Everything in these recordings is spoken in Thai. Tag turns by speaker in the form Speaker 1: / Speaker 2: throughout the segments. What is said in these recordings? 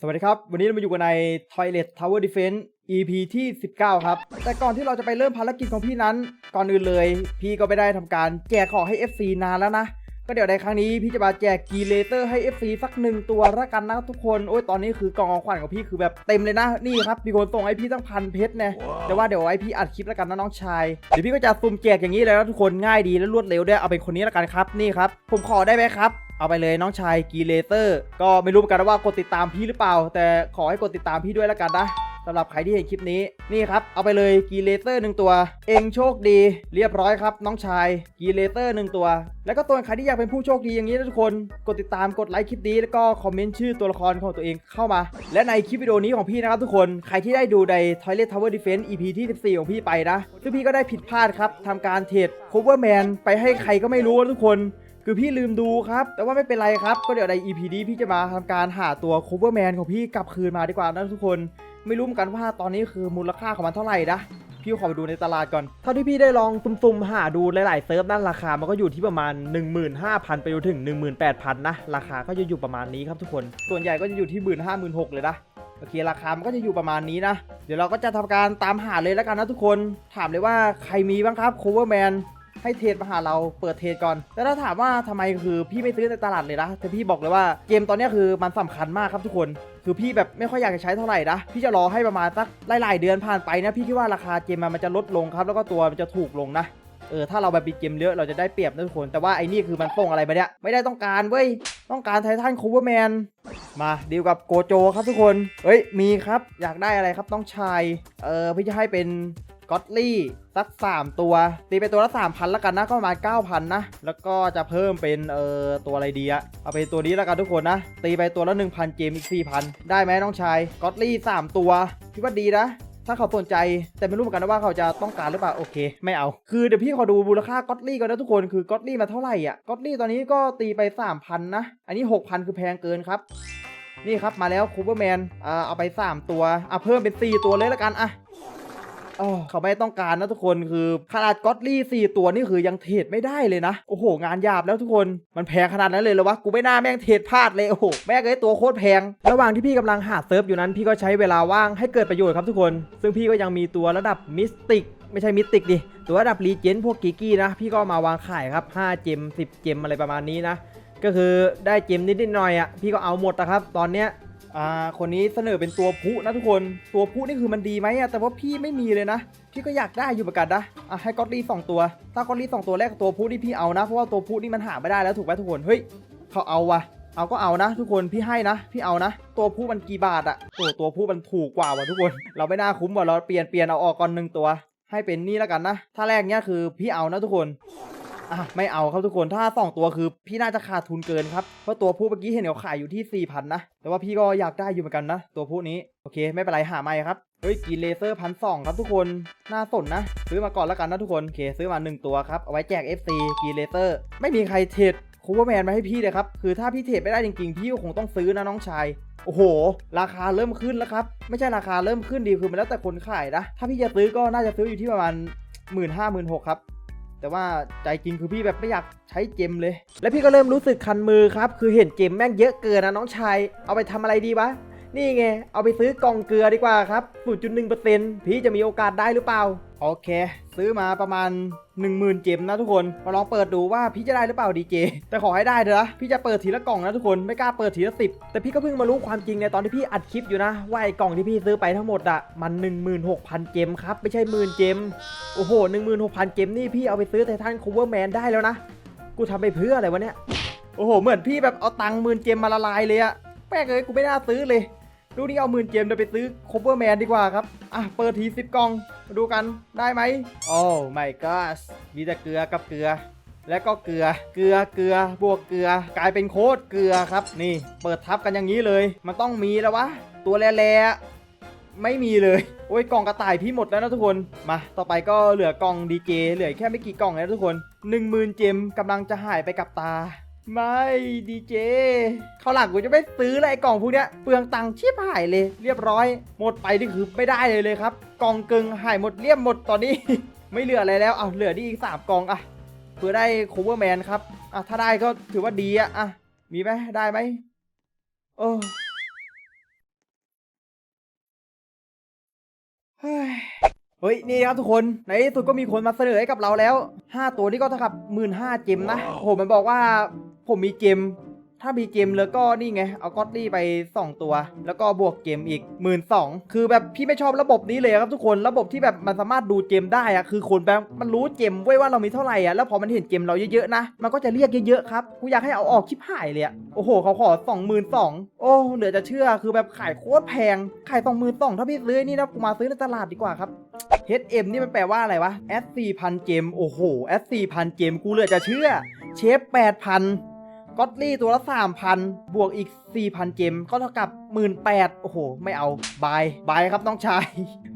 Speaker 1: สวัสดีครับ วันนี้เรามาอยู่กันใน Toilet Tower Defense EP ที่ 19 ครับ แต่ก่อนที่เราจะไปเริ่มภารกิจของพี่นั้น ก่อนอื่นเลย พี่ก็ไม่ได้ทำการแจกของให้ FC นานแล้วนะ ก็เดี๋ยวในครั้งนี้พี่จะมาแจกกีเลเตอร์ให้ FC สักหนึ่งตัวละกันนะทุกคนโอ้ยตอนนี้คือกล่องของขวัญของพี่คือแบบเต็มเลยนะนี่ครับมีคนส่งให้พี่ตั้งพันเพชรเนี่ยแต่ว่าเดี๋ยวไว้พี่อัดคลิปแล้วกันนะน้องชายเดี๋ยวพี่ก็จะซุ่มแจกอย่างนี้เลยนะทุกคนง่ายดีและรวดเร็วด้วยเอาเป็นคนนี้แล้วกันครับนี่ครับ ผมขอได้ไหมครับเอาไปเลยน้องชายกีเลเตอร์ ก็ไม่รู้เหมือนกันว่ากดติดตามพี่หรือเปล่า แต่ขอให้กดติดตามพี่ด้วยแล้วกันนะ สำหรับใครที่เห็นคลิปนี้นี่ครับเอาไปเลยกีเลเตอร์หนึ่งตัว เองโชคดี เรียบร้อยครับ น้องชายกีเลเตอร์หนึ่งตัว แล้วก็ตัวใครที่อยากเป็นผู้โชคดีอย่างนี้นะทุกคนกดติดตามกดไลค์คลิปนี้แล้วก็คอมเมนต์ชื่อตัวละครของตัวเองเข้ามา และในคลิปวิดีโอนี้ของพี่นะครับทุกคนใครที่ได้ดูใน Toilet Tower Defense EP ที่14ของพี่ไปนะซึ่งพี่ก็ได้ผิดพลาดครับทำการเทรด Coverman ไปให้ใครก็ไม่รู้นะทุกคนคือพี่ลืมดูครับ แต่ว่าไม่เป็นไรครับ ก็เดี๋ยวใน EP นี้พี่จะมาทำการหาตัว Coverman ของพี่กลับคืนมาดีกว่านะทุกคน ไม่รู้เหมือนกันว่าตอนนี้คือมูลค่าของมันเท่าไหร่นะพี่ขอไปดูในตลาดก่อน เท่าที่พี่ได้ลองตุ่มๆ หาดูหลายๆเซิร์ฟนั่นราคามันก็อยู่ที่ประมาณ 15,000 ไปจนถึง 18,000 นะ ราคาก็จะอยู่ประมาณนี้ครับทุกคน ส่วนใหญ่ก็จะอยู่ที่ 15,000 16,000เลยนะโอเคราคามันก็จะอยู่ประมาณนี้นะ เดี๋ยวเราก็จะทำการตามหาเลยแล้วกันนะทุกคน ถามเลยว่าใครมีบ้างครับ Coverman ให้เทรดมาหาเราเปิดเทรดก่อน แต่ถ้าถามว่าทำไมคือพี่ไม่ซื้อในตลาดเลยนะแต่พี่บอกเลยว่าเกมตอนนี้คือมันสำคัญมากครับทุกคน คือพี่แบบไม่ค่อยอยากจะใช้เท่าไหร่นะพี่จะรอให้ประมาณสักหลายๆเดือนผ่านไปนะพี่คิดว่าราคาเกมมันจะลดลงครับ แล้วก็ตัวมันจะถูกลงนะเออถ้าเราแบบมีเกมเยอะเราจะได้เปรียบนะทุกคน แต่ว่าไอ้นี่คือมันส่งอะไรมาเนี่ยไม่ได้ต้องการเว้ยต้องการไททันคูเวอร์แมนมาดีลกับโกโจครับทุกคน เฮ้ยมีครับอยากได้อะไรครับต้องชายเออพี่จะให้เป็น ก็อตลี่สัก3ตัว ตีไปตัวละ3,000แล้วกันนะก็ประมาณ9,000นะ แล้วก็จะเพิ่มเป็นเอ่อตัวอะไรดีอะเอาเป็นตัวนี้แล้วกันทุกคนนะ ตีไปตัวละ1,000เกมอีก4,000ได้ไหมน้องชายก็อตลี่3ตัวพี่ว่าดีนะถ้าเขาสนใจแต่ไม่รู้เหมือนกันนะว่าเขาจะต้องการหรือเปล่าโอเค ไม่เอา คือเดี๋ยวพี่ขอดูมูลค่าก็อตลี่ก่อนนะทุกคนคือก็อตลี่มาเท่าไหร่อะก็อตลี่ตอนนี้ก็ตีไป 3,000 นะ อันนี้ 6,000 คือแพงเกินครับ นี่ครับมาแล้วคูเปอร์แมนอ่าเอาไป 3 ตัวอะเพิ่มเป็น 4 ตัวเลยแล้วกันอะ เขาไม่ต้องการนะทุกคนคือขนาดก็อตลี่4ตัวนี่คือยังเทรดไม่ได้เลยนะ โอ้โห งานหยาบแล้วทุกคนมันแพงขนาดนั้นเลยเหรอวะกูไม่น่าแม่งเทรดพลาดเลยโอ้โหแม่งเลยตัวโคตรแพง ระหว่างที่พี่กำลังหาเซิร์ฟอยู่นั้น พี่ก็ใช้เวลาว่างให้เกิดประโยชน์ครับทุกคน ซึ่งพี่ก็ยังมีตัวระดับมิสติกไม่ใช่มิสติกดิ ตัวระดับรีเจนพวกกิกกี้นะ พี่ก็มาวางขายครับ 5 เจม 10 เจมอะไรประมาณนี้นะ ก็คือได้เจมนิดๆหน่อยอะ พี่ก็เอาหมดนะครับ ตอนเนี้ย อ่าคนนี้เสนอเป็นตัวพุนะทุกคนตัวพุนี่คือมันดีไหมอะแต่ว่าพี่ไม่มีเลยนะ พี่ก็อยากได้อยู่เหมือนกันนะอะให้กอตลี่สองตัว ถ้ากอตลี่สองตัวแรกกับตัวพุนี่พี่เอานะ เพราะว่าตัวพุนี่มันหาไม่ได้แล้วถูกไหมทุกคนเฮ้ยเขาเอาวะเอาก็เอานะ ทุกคนพี่ให้นะ พี่เอานะ ตัวผู้มันกี่บาทอะตัวตัวผู้มันถูกกว่าว่ะทุกคน เราไม่น่าคุ้มว่ะเราเปลี่ยนเปลี่ยนเอาออกก่อนหนึ่งตัว ให้เป็นนี่แล้วกันนะ ถ้าแรกเนี้ยคือพี่เอานะทุกคน อะไม่เอาครับทุกคนถ้าสองตัวคือพี่น่าจะขาดทุนเกินครับเพราะตัวผู้เมื่อกี้เห็นเขาขายอยู่ที่4,000นะแต่ว่าพี่ก็อยากได้อยู่เหมือนกันนะตัวผู้นี้โอเค ไม่เป็นไรหาไม่ครับเฮ้ยกีเลเซอร์พันสองครับทุกคนน่าสนนะ ซื้อมาก่อนแล้วกันนะทุกคนโอเคซื้อมา 1 ตัวครับเอาไว้แจก FC กีเลเซอร์ไม่มีใครเทรดคูเวอร์แมนมาให้พี่เลยครับคือถ้าพี่เทรดไม่ได้จริงๆพี่ก็คงต้องซื้อนะน้องชายโอ้โห ราคาเริ่มขึ้นแล้วครับ ไม่ใช่ราคาเริ่มขึ้นดีคือมันแล้วแต่คนขายนะ ถ้าพี่จะซื้อก็น่าจะซื้ออยู่ที่ประมาณ1 5 0 0 0 0 6 0 0ครับ แต่ว่าใจจริงคือพี่แบบไม่อยากใช้เจมเลย แล้วพี่ก็เริ่มรู้สึกคันมือครับ คือเห็นเจมแม่งเยอะเกินนะน้องชาย เอาไปทำอะไรดีวะ นี่ไง เอาไปซื้อกล่องเกลือดีกว่าครับ0.1%พี่จะมีโอกาสได้หรือเปล่า โอเค ซื้อมาประมาณ 10,000 เจมนะทุกคนมาลองเปิดดูว่าพี่จะได้หรือเปล่าดีเจแต่ขอให้ได้เถอะนะพี่จะเปิดทีละกล่องนะทุกคนไม่กล้าเปิดทีละสิบแต่พี่ก็เพิ่งมารู้ความจริงในตอนที่พี่อัดคลิปอยู่นะว่าไอ้กล่องที่พี่ซื้อไปทั้งหมดอะมัน 16,000 เจมครับไม่ใช่หมื่นเจมโอ้โห16,000 เจมนี่พี่เอาไปซื้อไททันคูเวอร์แมนได้แล้วนะกูทำไปเพื่ออะไรวะเนี่ยโอ้โหเหมือนพี่แบบเอาตังค์หมื่นเจมมาละลายเลยอะแป๊กเลยกูไม่น่าซื้อเลยดูนี่เอาหมื่นเจมเดี๋ยวไปซื้อคเวอร์แมนดีกว่าครับอะเปิดทีสิบกล่อง มาดูกันได้ไหมโอ้ my god มีแต่เกลือกับเกลือ และก็เกลือเกลือเกลือบวกเกลือ กลายเป็นโคตรเกลือครับ นี่ เปิดทับกันอย่างนี้เลย มันต้องมีแล้ววะตัวแร่ๆไม่มีเลยโอ้ยกล่องกระต่ายพี่หมดแล้วนะทุกคนมาต่อไปก็เหลือกล่องดีเจเหลือแค่ไม่กี่กล่องแล้วทุกคน 1 0,000 เจมกำลังจะหายไปกับตา ไม่ดีเจเขาหลังกูจะไม่ซื้อเลยกล่องพวกเนี้ยเปลืองตังค์ชิบหายเลย เรียบร้อย หมดไปนี่คือไม่ได้เลยเลยครับ กล่องเกิงหายหมดเรียบหมดตอนนี้ ไม่เหลืออะไรแล้วเอาเหลือนี่อีกสามกล่องอะเพื่อได้คูเวอร์แมนครับอะถ้าได้ก็ถือว่าดีอะอะมีไหมได้ไหมโอ้เฮ้ยนี่ครับทุกคนในที่สุดก็มีคนมาเสนอให้กับเราแล้ว 5 ตัวนี่ก็เท่ากับ 15,000เจมนะโหมันบอกว่า ผมมีเกม ถ้ามีเกมแล้วก็นี่ไง เอาก็อตลี่ไป 2 ตัว แล้วก็บวกเกมอีก1 2ื่นคือแบบพี่ไม่ชอบระบบนี้เลยครับทุกคนระบบที่แบบมันสามารถดูเกมได้อะคือคนแบบมันรู้เกมไว้ว่าเรามีเท่าไหร่อะแล้วพอมันเห็นเกมเราเยอะๆนะ มันก็จะเรียกเยอะๆครับกูอยากให้เอาออกชิบหายเลยอะโอ้โหเขาขอ2 2 0 0 0โอ้เหลือจะเชื่อคือแบบขายโคตรแพง ขาย2 2 0 0 0ถ้าพี่ซื้อนี่นะกูมาซื้อในตลาดดีกว่าครับ HM นี่มันแปลว่าอะไรวะ S 4 0 0 0เกมโอ้โห S 4 0 0 0เกมกูเหลือจะเชื่อเชฟ8,000 ก็อตลี่ตัวละ 3,000 บวกอีก 4,000เกมก็เท่ากับ 18,000โอ้โห ไม่เอา บาย บายครับน้องชาย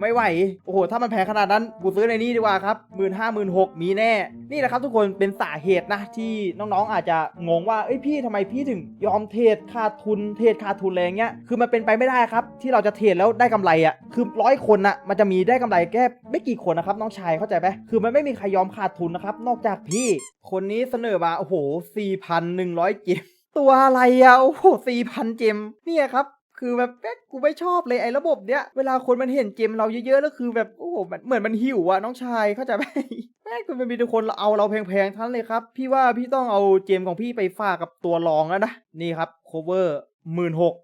Speaker 1: ไม่ไหว โอ้โห ถ้ามันแพงขนาดนั้น กูซื้อในนี้ดีกว่าครับ15,000 16,000มีแน่ นี่แหละครับทุกคน เป็นสาเหตุนะ ที่น้องๆ อาจจะงงว่า เอ้ยพี่ทำไมพี่ถึงยอมเทรดขาดทุน เทรดขาดทุนอะไรงเงี้ย คือมันเป็นไปไม่ได้ครับ ที่เราจะเทรดแล้วได้กำไรอะ คือร้อยคนน่ะ มันจะมีได้กำไรแค่ไม่กี่คนนะครับน้องชายเข้าใจไหมคือมันไม่มีใครยอมขาดทุนนะครับ นอกจากพี่ คนนี้เสนอมาโอ้โห4,100เกมตัวอะไรอะโอ้โห4,000เจมเนี่ยครับ คือแบบแป๊กกูไม่ชอบเลยไอ้ระบบเนี้ย เวลาคนมันเห็นเจมเราเยอะๆแล้วคือแบบโอ้โหมันเหมือนมันหิวอะน้องชายเข้าใจไหมแม่งคือมันมีทุกคนเอาเราแพงๆทั้งนั้นเลยครับ พี่ว่าพี่ต้องเอาเจมของพี่ไปฝากกับตัวรองแล้วนะนี่ครับ cover หมื่นหก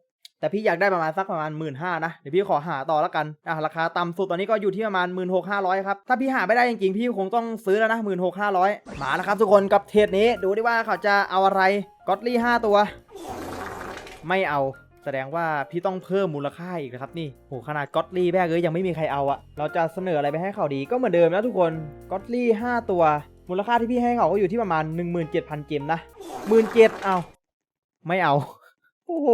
Speaker 1: แต่พี่อยากได้ประมาณสักประมาณหมื่นห้านะ เดี๋ยวพี่ขอหาต่อแล้วกันอะราคาต่ำสุดตอนนี้ก็อยู่ที่ประมาณหมื่นหกห้าร้อยครับ ถ้าพี่หาไม่ได้จริงๆ พี่คงต้องซื้อแล้วนะหมื่นหกห้าร้อยมาแล้วครับทุกคนกับเทรดนี้ดูดิว่าเขาจะเอาอะไรก็อตลี่ห้าตัว ไม่เอา แสดงว่าพี่ต้องเพิ่มมูลค่าอีกนะครับนี่โหขนาดก็อตลี่แบกเอ้ยยังไม่มีใครเอาอะเราจะเสนออะไรไปให้เขาดีก็เหมือนเดิมนะทุกคนก็อตลี่ห้าตัว มูลค่าที่พี่ให้เขาก็อยู่ที่ประมาณ 17,000 เกมนะหมื่นเจ็ดเอาไม่เอาโอ้โห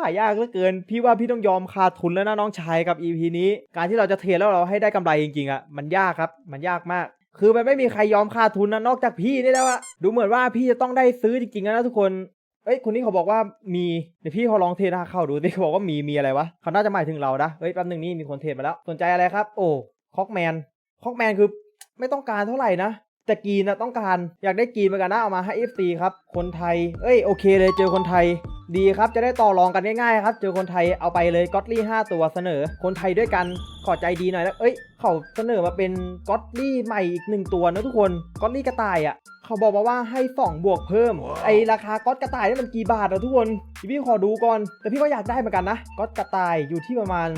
Speaker 1: หายากเหลือเกิน พี่ว่าพี่ต้องยอมขาดทุนแล้วนะน้องชายกับ EP นี้ การที่เราจะเทรดแล้วเราให้ได้กำไรจริงๆอะมันยากครับ มันยากมาก คือมันไม่มีใครยอมขาดทุนนะนอกจากพี่นี่แล้วอะดูเหมือนว่าพี่จะต้องได้ซื้อจริงๆนะทุกคน เอ้ยคนนี้เขาบอกว่ามีเดี๋ยวพี่เขาลองเทหน้าเข้าดูดิเขาบอกว่ามีมีอะไรวะเขาน่าจะหมายถึงเรานะเฮ้ยแป๊บหนึงนี่มีคนเทมาแล้ว สนใจอะไรครับ โอ้คอกแมนคอกแมนคือไม่ต้องการเท่าไหร่นะแต่กรีนนะต้องการอยากได้กรีนเหมือนกันนะเอามาให้ FC ครับคนไทยเอ้ยโอเคเลยเจอคนไทย ดีครับจะได้ต่อรองกันง่ายๆครับ เจอคนไทยเอาไปเลยก็อตลี่ 5 ตัวเสนอ คนไทยด้วยกันขอใจดีหน่อยแล้ว เอ้ย เขาเสนอมาเป็นก็อตลี่ใหม่อีกหนึ่งตัวนะทุกคนก็อตลี่กระต่ายอะ เขาบอกมาว่าให้2บวกเพิ่ม ไอราคาก๊อตกระต่ายนี่มันกี่บาทอะทุกคนเดี๋ยวพี่ขอดูก่อน แต่พี่ก็อยากได้เหมือนกันนะก๊อตกระต่ายอยู่ที่ประมาณ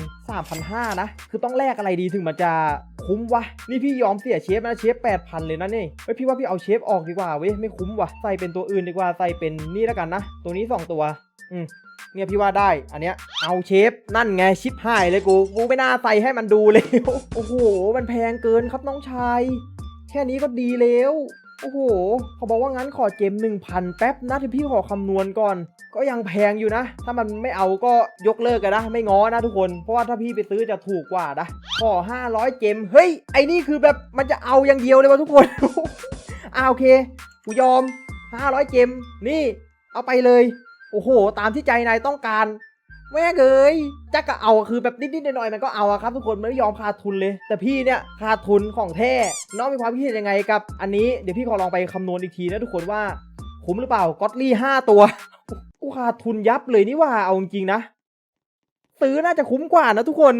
Speaker 1: 3,500นะ คือต้องแลกอะไรดีถึงมันจะ คุ้มวะนี่พี่ยอมเสียเชฟนะเชฟ8,000เลยนะนี่เฮ้ยพี่ว่าพี่เอาเชฟออกดีกว่าเว้ยไม่คุ้มวะใส่เป็นตัวอื่นดีกว่าใส่เป็นนี่แล้วกันนะ ตัวนี้ 2 ตัว อืมเนี่ยพี่ว่าได้ อันเนี้ย เอาเชฟ นั่นไงชิปหายเลยกูกูไม่น่าใส่ให้มันดูเลย โอ้โห มันแพงเกินครับน้องชาย แค่นี้ก็ดีแล้ว โอ้โหเขาบอกว่างั้นขอเกม 1,000 แป๊บนะที่พี่ขอคำนวณก่อน ก็ยังแพงอยู่นะ ถ้ามันไม่เอาก็ยกเลิกกันนะ ไม่ง้อนะทุกคน เพราะว่าถ้าพี่ไปซื้อจะถูกกว่านะ ขอ 500 เกม เฮ้ย ไอ้นี่คือแบบมันจะเอาอย่างเดียวเลยวะทุกคนอ่าโอเค กูยอม 500 เกม นี่ เอาไปเลย โอ้โห ตามที่ใจนายต้องการ แม่เอ้ยจักก็เอาคือแบบนิดๆหน่อยๆมันก็เอาอะครับทุกคนมันไม่ยอมขาดทุนเลย แต่พี่เนี่ยขาดทุนของแท้น้องมีความคิดเห็นยังไงกับ อันนี้เดี๋ยวพี่ขอลองไปคำนวณอีกทีนะทุกคนว่าคุ้มหรือเปล่าก็อตลี่ห้าตัวกูขาดทุนยับเลยนี่ว่าเอาจริงนะซื้อน่าจะคุ้มกว่านะทุกคน